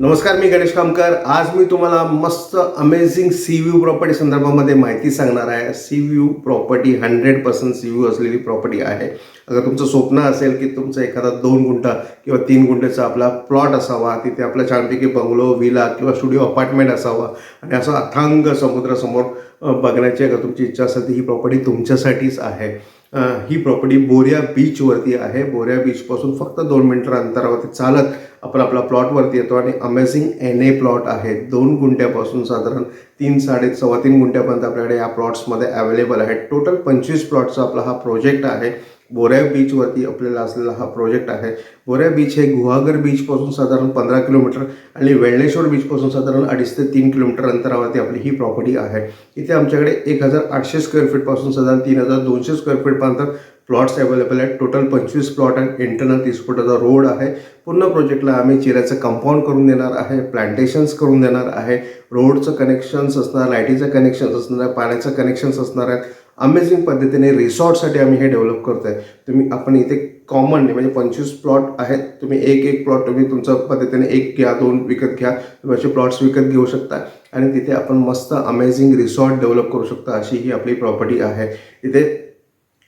नमस्कार मी गणेश कामकर. आज मी तुम्हाला मस्त अमेझिंग सी व्ह्यू प्रॉपर्टी संदर्भामध्ये माहिती सांगणार आहे. Sea view property hundred percent sea view असलेली प्रॉपर्टी आहे. अगर तुमचं स्वप्न असेल की तुमचं एखादा दोन गुंठा किंवा तीन गुंठ्याचा आपला प्लॉट असावा तिथे आपला छानपैकी बंगलो विला किंवा स्टुडिओ अपार्टमेंट असावा आणि असं अथांग समुद्रासमोर बघण्याची अगर तुमची इच्छा असेल तर ही प्रॉपर्टी तुमच्यासाठीच आहे. ही प्रॉपर्टी बोरिया बीचवरती आहे. बोरिया बीचपासून फक्त दोन मिनटं अंतरावरती चालत आपण आपला प्लॉटवरती येतो आणि अमेझिंग एन ए प्लॉट आहे. दोन गुंठ्यापासून साधारण तीन साडे सव्वा तीन गुंठ्यापर्यंत आपल्याकडे या प्लॉट्समध्ये अवेलेबल आहे. टोटल पंचवीस प्लॉटचा आपला हा प्रोजेक्ट आहे. बोऱ्या बीचवरती आपल्याला असलेला हा प्रोजेक्ट आहे. बोऱ्या बीच हे गुहागर बीचपासून साधारण पंधरा किलोमीटर आणि वेळणेश्वर बीचपासून साधारण अडीच ते तीन किलोमीटर अंतरावरती आपली ही प्रॉपर्टी आहे. इथे आमच्याकडे एक हजार आठशे स्क्वेअर फीटपासून साधारण तीन हजार दोनशे स्क्वेअर फीटपर्यंत प्लॉट्स अवेलेबल आहेत. टोटल पंचवीस प्लॉट आहेत इंटरनल तीस फुटाचा रोड आहे. पूर्ण प्रोजेक्टला आम्ही चिऱ्याचं कंपाऊंड करून देणार आहे प्लांटेशन्स करून देणार आहे. रोडचं कनेक्शन्स असणार लाईटीचं कनेक्शन्स असणार आहे पाण्याचं कनेक्शन्स असणार आहेत. अमेझिंग पद्धतीने रिसॉर्टसाठी आम्ही हे डेव्हलप करतो आहे तुम्ही आपण इथे कॉमन म्हणजे पंचवीस प्लॉट आहेत. तुम्ही एक एक प्लॉट तुम्ही तुमच्या पद्धतीने एक घ्या दोन विकत घ्या. तुम्ही असे प्लॉट्स विकत घेऊ शकता. आणि तिथे आपण मस्त अमेझिंग रिसॉर्ट डेव्हलप करू शकता अशी ही आपली प्रॉपर्टी आहे. इथे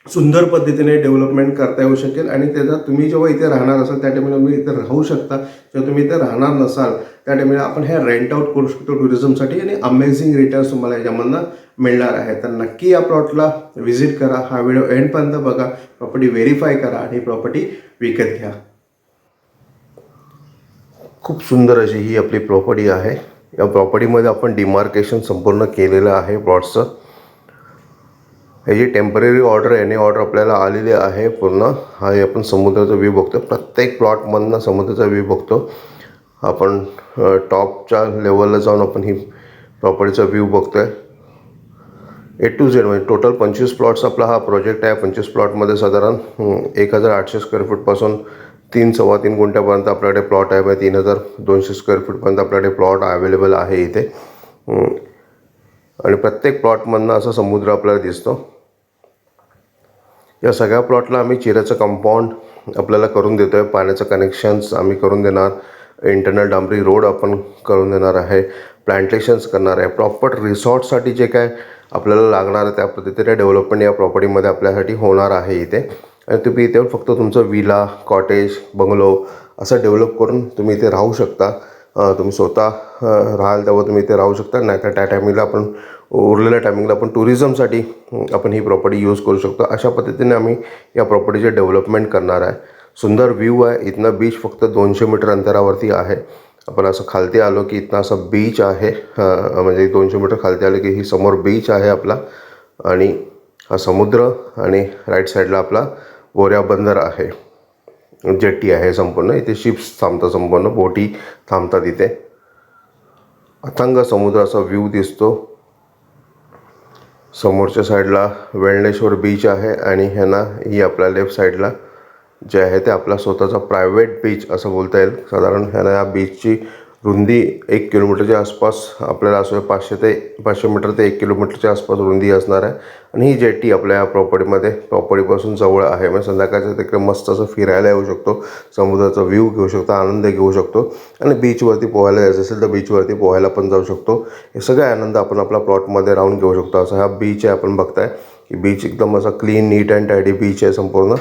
सुंदर पद्धतीने डेव्हलपमेंट करता येऊ शकेल आणि त्याचा तुम्ही जेव्हा इथे राहणार असाल त्या टायमिंगला तुम्ही इथे राहू शकता. जेव्हा तुम्ही इथे राहणार नसाल त्या टायमिंगला आपण हे रेंट आउट करू शकतो टुरिझमसाठी आणि अमेझिंग रिटर्न्स तुम्हाला याच्यामधनं मिळणार आहे. तर नक्की या प्लॉटला व्हिजिट करा हा व्हिडिओ एंडपर्यंत बघा प्रॉपर्टी व्हेरीफाय करा आणि प्रॉपर्टी विकत घ्या. खूप सुंदर अशी ही आपली प्रॉपर्टी आहे. या प्रॉपर्टीमध्ये आपण डिमार्केशन संपूर्ण केलेलं आहे हे जी टेंपररी ऑर्डर एनी ऑर्डर आपल्याला आलेली आहे पूर्ण हा हे आपण समुद्राचा व्ह्यू बघतो प्रत्येक प्लॉटमधनं समुद्राचा व्ह्यू बघतो. आपण टॉपच्या लेवलला जाऊन आपण ही प्रॉपर्टीचा व्ह्यू बघतो आहे ए टू झेड म्हणजे टोटल पंचवीस प्लॉट्स आपला हा प्रोजेक्ट आहे. पंचवीस प्लॉटमध्ये साधारण एक हजार आठशे स्क्वेअर फूटपासून तीन सव्वा तीन गुंठ्यापर्यंत आपल्याकडे प्लॉट आहे. म्हणजे तीन हजार दोनशे स्क्वेअर फूटपर्यंत आपल्याकडे प्लॉट अवेलेबल आहे इथे. आणि प्रत्येक प्लॉटमधनं असा समुद्र आपल्याला दिसतो. या सगळ्या प्लॉटला आम्ही चिऱ्याचं कंपाऊंड आपल्याला करून देतो आहे पाण्याचं कनेक्शन्स आम्ही करून देणार. इंटरनल डांबरी रोड आपण करून देणार आहे. प्लांटेशन्स करणार आहे. प्रॉपर रिसॉर्टसाठी जे काय आपल्याला लागणार आहे त्या पद्धतीने डेव्हलपमेंट या प्रॉपर्टीमध्ये आपल्यासाठी होणार आहे इथे. आणि तुम्ही इथे फक्त तुमचं विला कॉटेज बंगलो असं डेव्हलप करून तुम्ही इथे राहू शकता. तुम्ही स्वतः राहाल तेव्हा तुम्ही इथे राहू शकता. नाहीतर त्या टायमिंगला आपण उरलेल्या टायमिंगला आपण टुरिझमसाठी आपण ही प्रॉपर्टी यूज करू शकतो. अशा पद्धतीने आम्ही या प्रॉपर्टीचे डेव्हलपमेंट करणार आहे. सुंदर व्ह्यू आहे. इथनं बीच फक्त दोनशे मीटर अंतरावरती आहे. आपण असं खालती आलो की इथनं असं बीच आहे. म्हणजे दोनशे मीटर खालती आलं की ही समोर बीच आहे आपला. आणि हा समुद्र आणि राईट साईडला आपला बोऱ्या बंदर आहे. जेट्टी आहे संपूर्ण. इथे शिप्स थांबतात संपूर्ण. बोटी थांबतात इथे. अथंग समुद्राचा व्ह्यू दिसतो. समोरच्या साईडला वेळणेश्वर बीच आहे आणि ह्यांना ही आपल्या लेफ्ट साईडला जे आहे ते आपला स्वतःचा प्रायव्हेट बीच असं बोलता येईल. साधारण ह्याला या बीचची रुंदी एक किलोमीटरच्या आसपास आपल्याला असं पाचशे ते पाचशे मीटर ते एक किलोमीटरच्या आसपास रुंदी असणार आहे. आणि ही जेटी आपल्या या प्रॉपर्टीमध्ये प्रॉपर्टीपासून जवळ आहे. म्हणजे संध्याकाळचं तिकडे मस्त असं फिरायला येऊ शकतो. समुद्राचा व्ह्यू घेऊ शकतो आनंद घेऊ शकतो. आणि बीचवरती पोहायला जायचं असेल तर बीचवरती पोहायला पण जाऊ शकतो. हे सगळे आनंद आपण आपल्या प्लॉटमध्ये राहून घेऊ शकतो. असा हा बीच आहे आपण बघताय. की बीच एकदम असा clean NEET and tidy beach आहे संपूर्ण.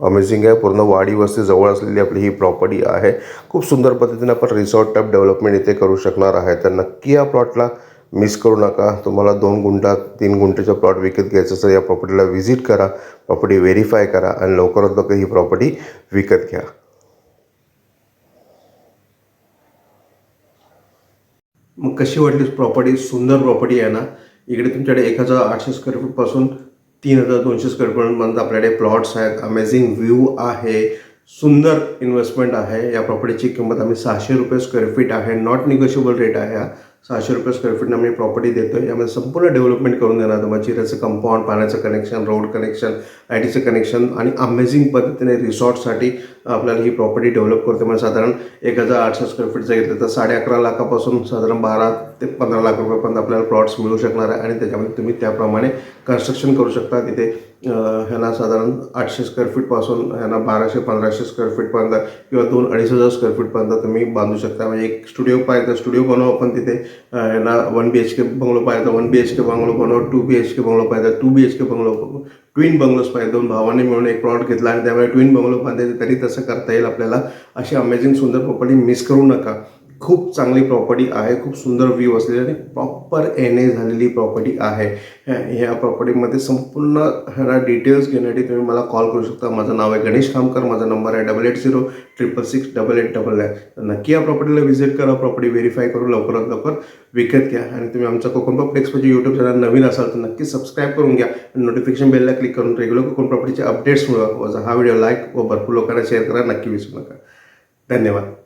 अमेझिंग आहे. पूर्ण वाडी वस्ती जवळ असलेली आपली ही प्रॉपर्टी आहे. खूप सुंदर पद्धतीने आपण रिसॉर्ट टाईप डेव्हलपमेंट इथे करू शकणार आहे. तर नक्की या प्लॉटला मिस करू नका. तुम्हाला दोन गुंठा तीन गुंठेचा प्लॉट विकत घ्यायचं असेल या प्रॉपर्टीला व्हिजिट करा. प्रॉपर्टी व्हेरीफाय करा आणि लवकरात लवकर ही प्रॉपर्टी विकत घ्या. मग कशी वाटली प्रॉपर्टी सुंदर प्रॉपर्टी आहे ना. इकडे तुमच्याकडे एक हजार आठशे स्क्वेअर फूटपासून तीन हजार दोनशे स्क्वेअर फूटपर्यंत आपल्याकडे प्लॉट्स आहेत. अमेझिंग व्ह्यू आहे. सुंदर इन्व्हेस्टमेंट आहे. या प्रॉपर्टीची किंमत आम्ही सहाशे रुपये स्क्वेअर फीट आहे. नॉट निगोशिएबल रेट आहे हा. सहाशे रुपये स्क्वेअर फीटनं आम्ही प्रॉपर्टी देतो आहे यामध्ये संपूर्ण डेव्हलपमेंट करून देणार तुम्हाला चिऱ्याचं कंपाऊंड पाण्याचं कनेक्शन रोड कनेक्शन आय टीचं कनेक्शन आणि अमेझिंग पद्धतीने रिसॉर्टसाठी आपल्याला ही प्रॉपर्टी डेव्हलप करते म्हणजे साधारण एक हजार आठशे स्क्वेअर फीटचं घेतलं तर साडे अकरा लाखापासून साधारण बारा ते पंधरा लाख रुपयापर्यंत आपल्याला प्लॉट्स मिळू शकणार आहे. आणि त्याच्यामध्ये तुम्ही त्याप्रमाणे कन्स्ट्रक्शन करू शकता. तिथे ह्यांना साधारण आठशे स्क्वेअर फीटपासून ह्यांना बाराशे पंधराशे स्क्वेअर फीटपर्यंत किंवा दोन अडीच हजार स्क्वेअर फीटपर्यंत तुम्ही बांधू शकता. म्हणजे एक स्टुडिओ पाहिजे तर स्टुडिओ बनवू आपण तिथे. ह्यांना one B H K bungalow पाहिजे तर one B H K bungalow बनव two B H K bungalow पाहिजे two B H K bungalow twin bungalows पाहिजे दोन भावाने मिळून एक प्लॉट घेतला आणि त्यामुळे ट्विन बंगलो बांधायचे तरी तसं करता येईल आपल्याला. अशी अमेझिंग सुंदर प्रॉपर्टी मिस करू नका. खूप चांगली प्रॉपर्टी आहे खूप सुंदर व्ह्यू असलेली आणि प्रॉपर एन ए झालेली प्रॉपर्टी आहे. ह्या- प्रॉपर्टीमध्ये संपूर्ण ह्या डिटेल्स घेण्यासाठी तुम्ही मला कॉल करू शकता. माझं नाव आहे गणेश खामकर माझा नंबर आहे double eight zero triple six double eight double nine तर नक्की या प्रॉपर्टीला व्हिजिट करा प्रॉपर्टी व्हेरीफाय करून लवकरात लवकर विकत घ्या आणि तुम्ही आमचा कोकण प्रॉपर्टी यूट्यूब चॅनल नवीन असाल तर नक्की सबस्क्राईब करून घ्या. आणि नोटिफिकेशन बेलला क्लिक करून रेग्युलर कोकण प्रॉपर्टीचे अपडेट्स मिळवा हा व्हिडिओ लाईक व भरपूर लोकांना शेअर करा. नक्की विसरू नका. धन्यवाद.